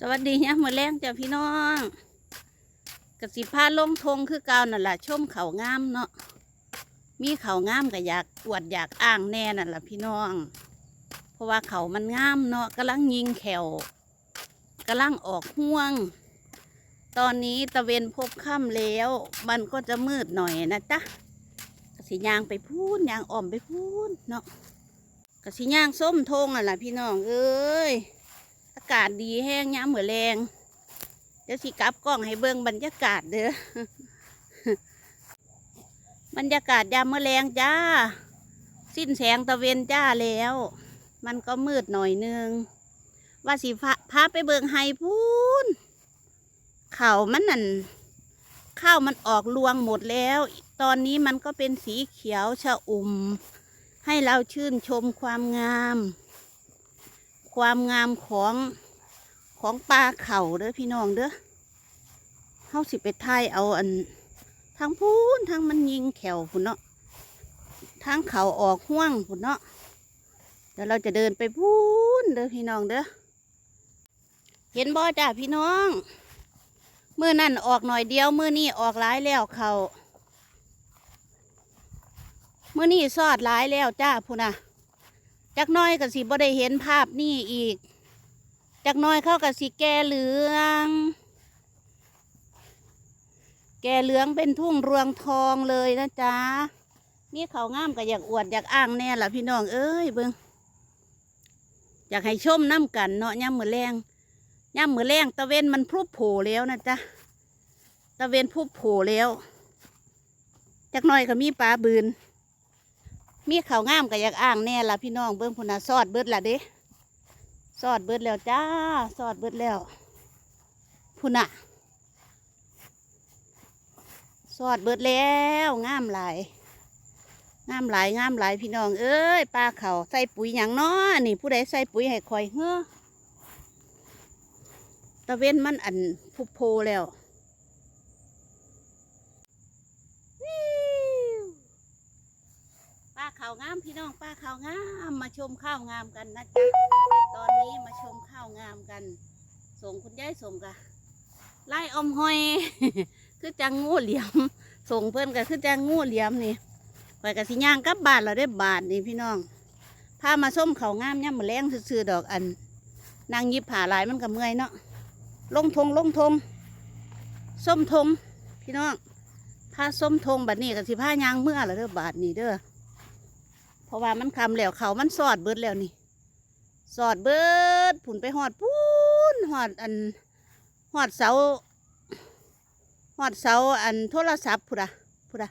สวัสดีเนี่ยมือแรงจ้ะพี่น้องกสิพาลงทงคือเก่านั่นแหละชมเขางามเนาะมีเขางามก็อยากอวดอยากอ้างแน่นั่นแหละพี่น้อง เพราะว่าเขามันงามเนาะกำลังยิงแขวกำลังออกห่วง ตอนนี้ตะเวนพบค่ำแล้ว มันก็จะมืดหน่อยนะจ๊ะกสิยางไปพูนยางอ่อมไปพูนเนาะกสิยางส้มทงอะล่ะพี่น้องเอ้ย อากาศดีแห้งย้ำเหมือแรงเดี๋ยวสิกลับกล้องให้เบิ่งบรรยากาศเด้อบรรยากาศยามเมื่อแรงจ้า สิ้นแสงตะเวนจ้าแล้ว มันก็มืดหน่อยนึง ว่าสิพาพาไปเบิ่งไฮพูนเข่ามันนั่นข้าวมันออกรวงหมดแล้ว ตอนนี้มันก็เป็นสีเขียวชะอุ่ม ให้เราชื่นชมความงาม ความงามของของปลาเข่าเด้อพี่น้องเด้อเฮาสิไปไทยเอาอันทางพูนทางมันยิงแขวพุ่นเนาะทางเขาออกห่วงพุ่นเนาะเดี๋ยวเราจะเดินไปพูนเด้อพี่น้องเด้อเห็นบ่จ้าพี่น้องมือนั่นออกหน่อยเดียวมือนี่ออกหลายแล้วเขามือนี่ซอดหลายแล้วจ้าพุ่นน่ะ จักน้อยก็สิบ่ได้เห็นภาพนี่อีก จักน้อยเข้ากับสิแก่เหลือง แก่เหลืองเป็นทุ่งรวงทองเลยนะจ๊ะ มีเขางามก็อยากอวดอยากอ้างแน่ล่ะพี่น้องเอ้ยเบิงอยากให้ชมน้ำกันเนาะย่ำมือแรงย่ำมือแรงตะเวนมันพรุบโผแล้วนะจ๊ะ ตะเวนพรุบโผแล้ว จักน้อยก็มีปลาบืน มีเขาวงามก็อยากอ้างแน่ล่ะพี่น้องเบิ้งพุนน่ะซอดเบิดละเด้ซอดเบิดแล้วจ้าซอดเบิดแล้วพุนน่ะซอดเบิดแล้วงามหลายงามหลายงามหลายพี่น้องเอ้ยปลาเขาใส่ปุ๋ยอย่างน้อนี่ผู้ใดใส่ปุ๋ยให้คอยเฮ้อตะเว้นมันอันพุโพแล้ว ป้า ข้าวงามพี่น้องป้าข้าวงามมาชมข้าวงามกันนะจ๊ะตอนนี้มาชมข้าวงามกัน ส่งคุณยายส่งกะไล่อมหอย คือจังงูเหลี่ยม ส่งเพื่อนก็คือจังงูเหลี่ยมนี่ไปกับสิย่างกับบานเราได้บาทนี่พี่น้องพามาส้มเขางามย่ำมือแรงซื่อดอกอันนางยิบผ่าลายมันก็เมื่อยเนาะลงทงลงทงส้มทงพี่น้องพาส้มทงบัดนี้กับสิผ้ายางเมื่อแล้วเด้อบาทนี่เด้อ ราะว่ามันคำแล้วเขามันสอดเบิดแล้วนี่ สอดเบิดผุนไปหอดพูนหอดอันหอดเสาหอดเสาอันโทรศัพท์พุดะพุดะ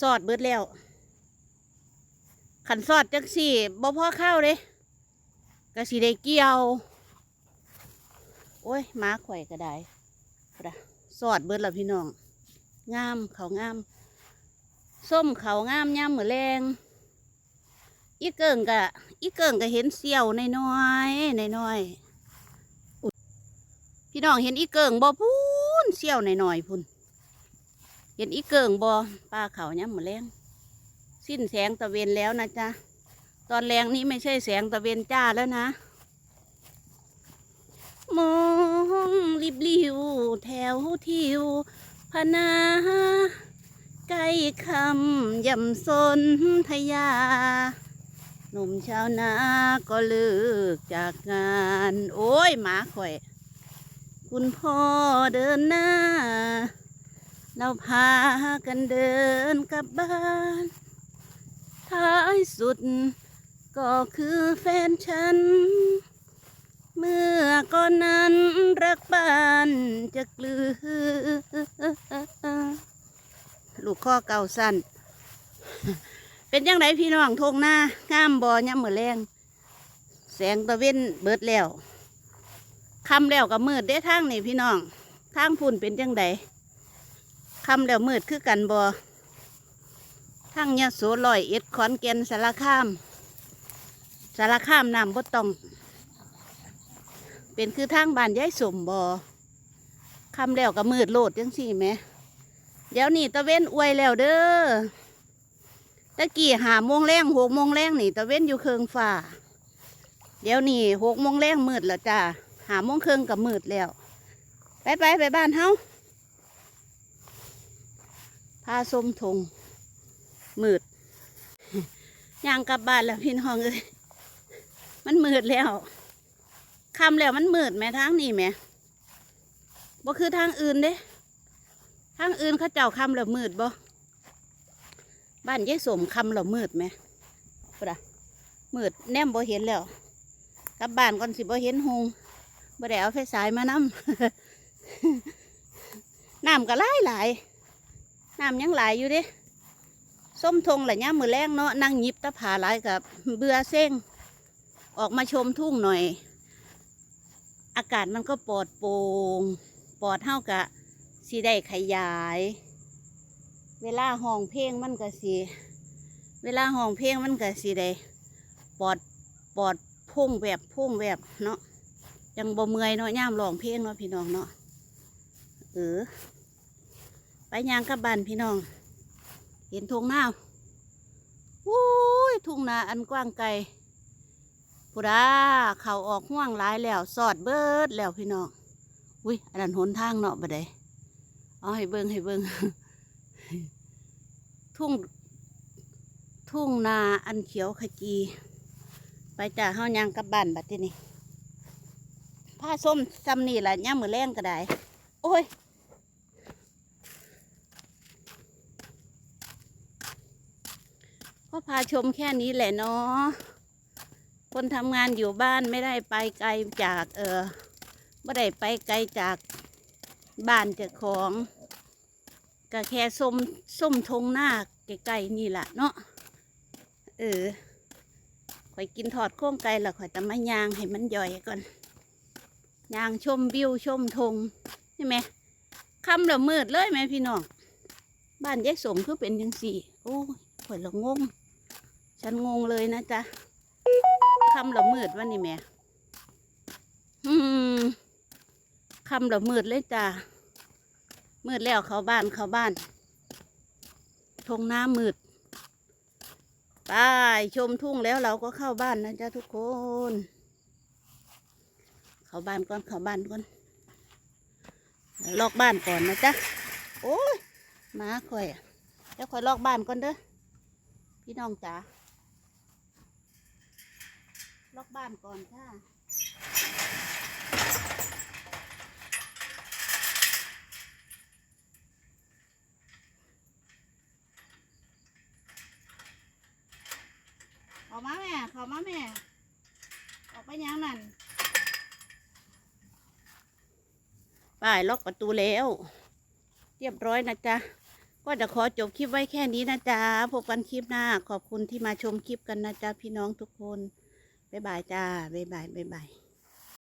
สอดเบิดแล้วขันสอดจังสี่บ่พ่อข้าวเด้กะสีได้เกี่ยว โอ้ยมาข่อยก็ได้พุดะสอดเบิดแล้วพี่น้อง งามเขางาม ส้มเขางามย่ำเหมือแรงอีเกิงกะอีเกิงก็เห็นเสี้ยวในน้อยในน้อยๆอุ๊ยพี่น้องเห็นอีเกิงบ่พูนเสี้ยวในน้อยพุ่นเห็นอีเกิงบ่ป้าเขาย่ำเหมือแรงสิ้นแสงตะเวนแล้วนะจ๊ะตอนแรงนี้ไม่ใช่แสงตะเวนจ้าแล้วนะมองริบลิวแถวทิวพนา คำยำสนทยา หนุ่มชาวนาก็เลิกจากงาน โอ้ยหมาข่อย คุณพ่อเดินหน้า เราพากันเดินกลับบ้าน ท้ายสุดก็คือแฟนฉัน เมื่อก่อนนั้นรักบ้านจะกลือ ลูกข้อเก่าสั้น เป็นยังไงพี่น้องทงหน้างามบอย่ำมือแรงแสงตะเว้นเบิดแล้วคำแล้วก็มืดได้ทางนี่พี่น้องทางพุ่นเป็นยังไงคำแล้วมืดคือกันบอทางยะโสลอยเอ็ดขอนแก่นสารคาม สารคามน้ำบ่ต้อง เป็นคือทางบ้านยายสมบอคำแล้วก็มืดโลดจังสี่ไหม เดี๋ยวนี่ตะเว้นอวยแล้วเด้อตะกี้หาโมงแรงหกโมงแรงนี่ตะเว้นอยู่เคืองฝ่า เดี๋ยวนี้หกโมงแรงมืดแล้วจ้าหาโมงเครึ่งกับมืดแล้ว ไปไปไปบ้านเฮาพาส้มทงมืดย่างกลับบ้านแล้วพี่น้องเอ้ยมันมืดแล้วคำแล้วมันมืดไหมทางนี้ไหมบ่คือทางอื่นเด้ ทางอื่นเขาเจ้าคำแล้วมืดบ่บ้านยายสมคำแล้วมืดไหมปะมืดแนมบ่เห็นแล้วกลับบ้านก่อนสิบ่เห็นหงบ่ได้เอาไฟฉายมานำน้ำก็หลายหลายน้ำยังหลายอยู่เด้ส้มทงแหละย่ามมือแรงเนาะนั่งหยิบตะผาหลายกับเบื่อเส้งออกมาชมทุ่งหน่อย อากาศมันก็ปลอดโปร่งปลอดเท่ากับ สีได้ขยาย เวลาห้องเพลงมันก็สีเวลาห้องเพลงมันก็สีได้ปอดปอดพุ่งแบบพุ่งแบบเนาะยังบ่เมื่อยเนาะย่ามร้องเพลงเนาะพี่น้องเนาะเออไปยางกับบ้านพี่น้อง เห็นทุ่งนาอุ้ยทุ่งนาอันกว้างไกลพุดาเขาออกห่วงหลายแล้วสอดเบิดแล้วพี่น้องอุ้ยอันนั้นหนทางเนาะบ่ได้ เอาให้เบิ่งให้เบิ่งทุ่ง ทุ่งนาอันเขียวขจี ไปจากเฮายางกับบ้านบัดทีนี้ผ้าส้มซ้ำนี่แหละย่ามือแรงก็ได้ โอ้ยก็พาชมแค่นี้แหละเนาะ คนทำงานอยู่บ้านไม่ได้ไปไกลจากเออไม่ได้ไปไกลจากบ้านเจ้าของ ก็แค่ส้มส้มทงหน้าใกล้ๆนี่แหละเนาะเออข่อยกินทอดโค้งไก่ล้วข่อยจะมายางให้มันย่อยก่อนยางชมวิวชมทงใช่ไหมคำละมืดเลยไหมพี่น้องบ้านยายสมคือเป็นยังสี่โอ้ข่อยละงง ฉันงงเลยนะจ๊ะคำละมืดวันนี้แม่อืมคำละมืดเลยจ้ะ มืดแล้วเข้าบ้านเข้าบ้านทงน้ำมืดไปชมทุ่งแล้วเราก็เข้าบ้านนะจ๊ะทุกคน เข้าบ้านก่อนเข้าบ้านก่อนลอกบ้านก่อนนะจ๊ะโอ้ยมาข่อยอะเดี๋ยวข่อยลอกบ้านก่อนเด้อพี่น้องจ๋าลอกบ้านก่อนค่ะเขอมาแม่เขอมาแม่ ออกไปยังนั่น ป้ายล็อกประตูแล้ว เรียบร้อยนะจ๊ะ ก็จะขอจบคลิปไว้แค่นี้นะจ๊ะ พบกันคลิปหน้า ขอบคุณที่มาชมคลิปกันนะจ๊ะพี่น้องทุกคน บ๊ายบายจ้า บ๊ายบาย บ๊ายบาย